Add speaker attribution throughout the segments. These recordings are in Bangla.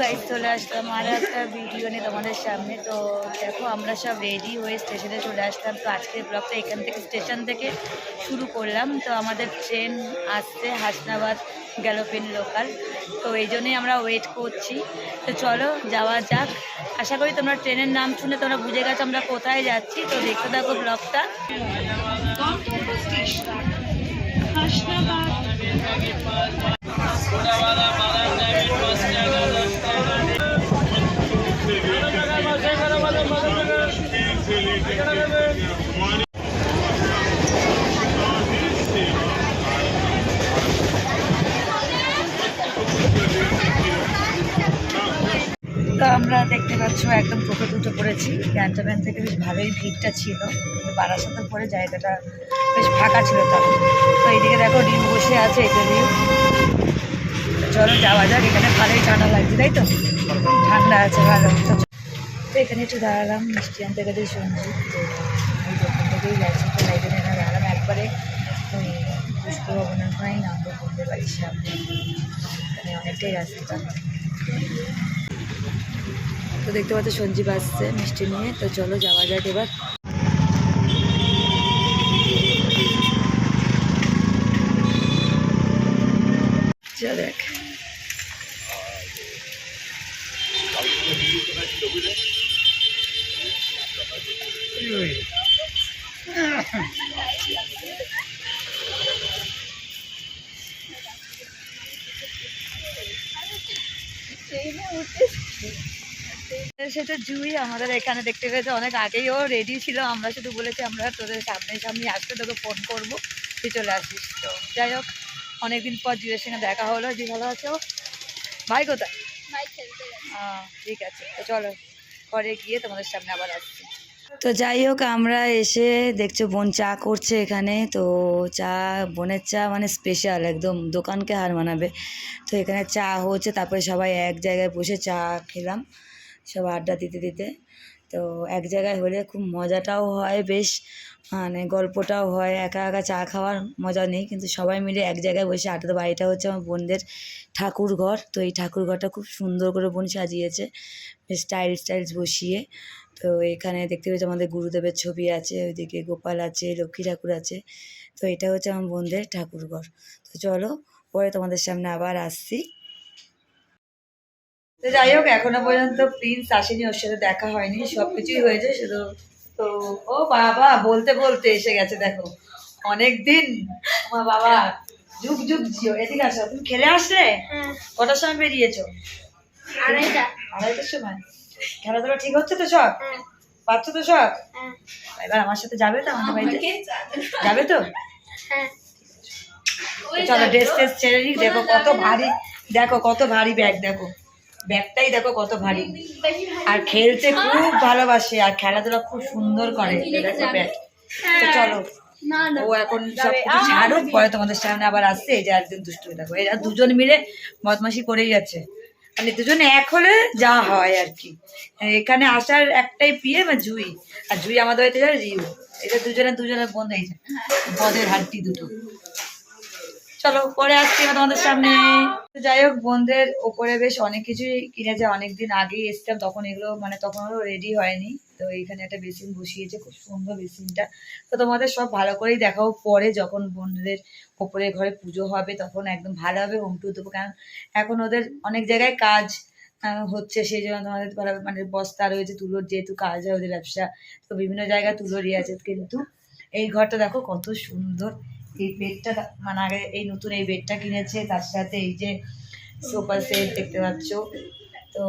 Speaker 1: গাইজ চলে আসলাম আর একটা ভিডিও নিয়ে তোমাদের সামনে। তো দেখো, আমরা সব রেডি হয়ে স্টেশনে চলে আসলাম। তো আজকের ব্লগটা এখান থেকে স্টেশন থেকে শুরু করলাম। তো আমাদের ট্রেন আসছে, হাসনাবাদ গ্যালোপিন লোকাল তো এই জন্যই আমরা ওয়েট করছি। তো চলো, যাওয়া যাক। আশা করি তোমরা ট্রেনের নাম শুনে তোমরা বুঝে গেছো আমরা কোথায় যাচ্ছি। তো দেখতে থাকো ব্লগটা তো আমরা দেখতে পাচ্ছ একদম টোটো দুটো পড়েছি। ক্যান্টাম্যান থেকে বেশ ভালোই ভিড়টা ছিল। বারাসাতের পরে জায়গাটা বেশ ফাঁকা ছিল তখন। তো এইদিকে দেখো ডিম বসে আছে এই যে ডিম চলো যাওয়া যাক, এখানে ভালোই ঠান্ডা লাগছে, তাই তো? ঠান্ডা আছে, ভালো। তো এখানে একটু দাঁড়ালাম, মিষ্টি আনতে গেলে এই দোকান থেকেই গেছি, তো তাই জন্য এখানে দাঁড়ালাম। একবারে ওই পুষ্প ভবনের ওখানেই নামবো বন্ধুদের বাড়ির সামনে এখানে অনেকটাই রাস্তা। তো দেখতে পাচ্ছ সঞ্জীব আসছে মিষ্টি নিয়ে। তো চলো যাওয়া যাক এবার। দেখ। সেটা জুই আমাদের এখানে দেখতে পেয়েছে। অনেক আগেই ও রেডি ছিল। আমরা শুধু বলেছি আমরা তোদের সামনে সামনে আসতে তোকে ফোন করব। তুই চলে আসিস তো। যাই হোক অনেকদিন পর জুয়ের সঙ্গে দেখা হলো। জি ভালো আছো ভাই কোথায়? ঠিক আছে। তো চলো পরে গিয়ে তোমাদের সামনে আবার আসছি। তো যাই হোক আমরা এসে দেখছ বোন চা করছে এখানে। তো চা বোনের চা মানে স্পেশাল একদম। দোকানকে হার মানাবে। তো এখানে চা হচ্ছে তারপরে সবাই এক জায়গায় বসে চা খেলাম। সব আড্ডা দিতে দিতে। তো এক জায়গায় হলে খুব মজাটাও হয় বেশ মানে গল্পটাও হয়, একা একা চা খাওয়ার মজা নেই। কিন্তু সবাই মিলে এক জায়গায় বসে আড্ডা বাড়িটা হচ্ছে আমার বোনদের ঠাকুর ঘর। তো এই ঠাকুর ঘরটা খুব সুন্দর করে বোন সাজিয়েছে, বেশ টাইলস টাইলস বসিয়ে। তো এখানে দেখতে পেয়েছি আমাদের গুরুদেবের ছবি আছে, ওইদিকে গোপাল আছে, লক্ষ্মী ঠাকুর আছে। তো এটা হচ্ছে আমার বোনদের ঠাকুর ঘর। তো চলো পরে তোমাদের সামনে আবার আসছি। তো যাই হোক এখনও পর্যন্ত প্রিন্স আসেনি ওর সাথে দেখা হয়নি সব কিছুই হয়েছে শুধু তো ও বাবা বলতে বলতে এসে গেছে দেখো। অনেক দিন আমার বাবা যুগ যুগ জিও। এদিকে আসো তুমি খেলে আসলে? কটার সময় বেরিয়েছো?
Speaker 2: আড়াইটা।
Speaker 1: আড়াইটার সময়? খেলাধুলা ঠিক হচ্ছে তো সব?
Speaker 2: হ্যাঁ।
Speaker 1: পাচ্ছ তো সব?
Speaker 2: হ্যাঁ।
Speaker 1: এবার আমার সাথে যাবে তো আমাদের বাড়িতে? যাবে তো?
Speaker 2: হ্যাঁ।
Speaker 1: তো চলো ড্রেস ট্রেস ছেড়ে নিই দেখো কত ভারী দেখো কত ভারী ব্যাগ দেখো। ব্যাগটাই দেখো কত ভারী। আর খেলতে খুব ভালোবাসে আর খেলাধুলা খুব সুন্দর করে। দেখো ব্যাগ। তো চলো।
Speaker 2: না না।
Speaker 1: ও এখন সব ছাড়ুক পরে তোমাদের সামনে আবার আসছে। এই যে একজন দুষ্টু দেখো। এরা দুজন মিলে বদমাশি করেই যাচ্ছে। মানে দুজন এক হলে যা হয় আর কি। এখানে আসার একটাই পিয়ে বা জুই। আর জুই আমাদের বাড়িতে যায় রিউ এটা দুজনে দুজনের বন্ধু এই যে। বদের হাড্ডি দুটো। চলো পরে আসছি তোমাদের সামনে। যাই হোক বোনদের ওপরে বেশ অনেক কিছুই কিনেছে অনেকদিন আগেই এসছিলাম, তখন এগুলো মানে তখন আরও রেডি হয়নি। তো এখানে একটা বেসিন বসিয়েছে, খুব সুন্দর বেসিনটা। তো তোমাদের সব ভালো করেই দেখাও পরে যখন বোনদের ওপরে ঘরে পুজো হবে, তখন একদম ভালোভাবে হোম টু দেবো। কারণ এখন ওদের অনেক জায়গায় কাজ হচ্ছে সেই জন্য তোমাদের মানে বস্তা রয়েছে, তুলোর যেহেতু কাজ হয় ওদের ব্যবসা, তো বিভিন্ন জায়গায় তুলোরই আছে। কিন্তু এই ঘরটা দেখো কত সুন্দর এই বেডটা মানে আগে এই নতুন এই বেডটা কিনেছে, তার সাথে এই যে সোফা সেট দেখতে পাচ্ছ। তো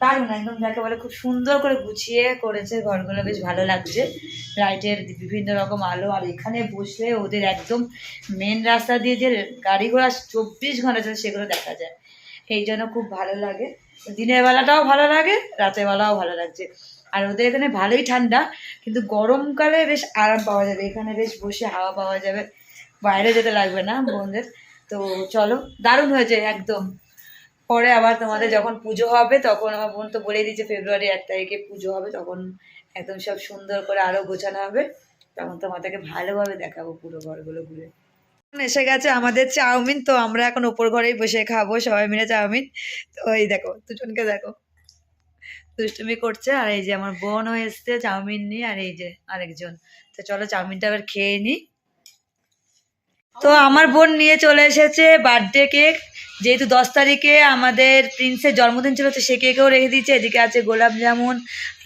Speaker 1: দারুণ, একদম যাকে বলে খুব সুন্দর করে গুছিয়ে করেছে ঘরগুলো, বেশ ভালো লাগছে। লাইটের বিভিন্ন রকম আলো, আর এখানে বসলে ওদের একদম মেন রাস্তা দিয়ে যে গাড়ি ঘোড়া চব্বিশ ঘণ্টা চলে সেগুলো দেখা যায়। এই জন্য খুব ভালো লাগে। দিনের বেলাটাও ভালো লাগে, রাতের বেলাও ভালো লাগছে। আর ওদের এখানে ভালোই ঠান্ডা, কিন্তু গরমকালে বেশ আরাম পাওয়া যাবে। এখানে বেশ বসে হাওয়া পাওয়া যাবে। বাইরে যেতে লাগবে না বোনদের। তো চলো, দারুণ হয়েছে একদম। পরে আবার তোমাদের যখন পুজো হবে, তখন আমার বোন তো বলেই দিয়েছে ফেব্রুয়ারি এক তারিখে পুজো হবে, তখন একদম সব সুন্দর করে আরও গোছানো হবে। তখন তোমাদেরকে ভালোভাবে দেখাবো পুরো ঘরগুলো ঘুরে। এসে গেছে আমাদের চাউমিন, তো আমরা এখন ওপর ঘরেই বসে খাব সবাই মিলে চাউমিন। তো এই দেখো, দুজনকে দেখো। দুষ্টুমি করছে, আর এই যে আমার বোনও এসছে চাউমিন নিয়ে, আর এই যে আরেকজন। তো চলো চাউমিনটা আবার খেয়ে নিই তো আমার বোন নিয়ে চলে এসেছে বার্থডে কেক যেহেতু দশ তারিখে আমাদের প্রিন্সের জন্মদিন ছিল, তো সে কেকেও রেখে দিয়েছে। এদিকে আছে গোলাপ জামুন।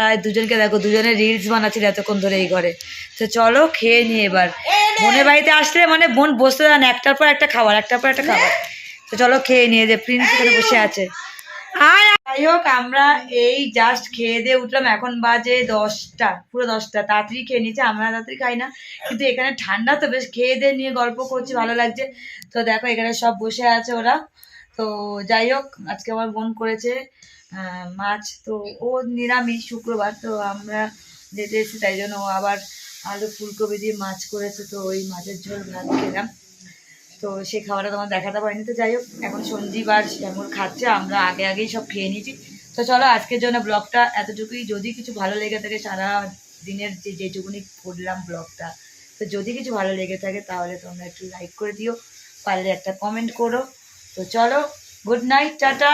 Speaker 1: আর দুজনকে দেখো দুজনে রিলস বানাচ্ছিল এতক্ষণ ধরে এই ঘরে। তো চলো খেয়ে নিয়ে এবার। বোনের বাড়িতে আসলে মানে বোন বসতে দেন একটার পর একটা খাবার, একটার পর একটা খাবার। তো চলো খেয়ে নিয়ে যে প্রিন্স এখানে বসে আছে। আর যাই হোক আমরা এই জাস্ট খেয়ে দিয়ে উঠলাম। এখন বাজে দশটা, পুরো দশটা। তাড়াতাড়ি খেয়ে নিয়েছি, আমরা তাড়াতাড়ি খাই না। কিন্তু এখানে ঠান্ডা তো বেশ, খেয়ে দিয়ে নিয়ে গল্প করছি, ভালো লাগছে। তো দেখো, এখানে সব বসে আছে ওরা। তো যাই হোক আজকে আমার বোন করেছে মাছ। তো ও নিরামিষ শুক্রবার, তো আমরা যেতে এসেছি, তাই জন্য ও আবার আলু ফুলকপি দিয়ে মাছ করেছে। তো ওই মাছের ঝোল ভাত খেলাম। তো সে খাবারটা তোমার দেখাতে পারিনি। তো যাই হোক, এখন সঞ্জীব আর শ্যামল খাচ্ছে, আমরা আগে আগেই সব খেয়ে নিয়েছি। তো চলো, আজকের জন্য ব্লগটা এতটুকুই। যদি কিছু ভালো লেগে থাকে, সারা দিনের যে যেটুকুনি করলাম ব্লগটা, তো যদি কিছু ভালো লেগে থাকে, তাহলে তোমরা একটু লাইক করে দিও। পারলে একটা কমেন্ট করো। তো চলো গুড নাইট টাটা।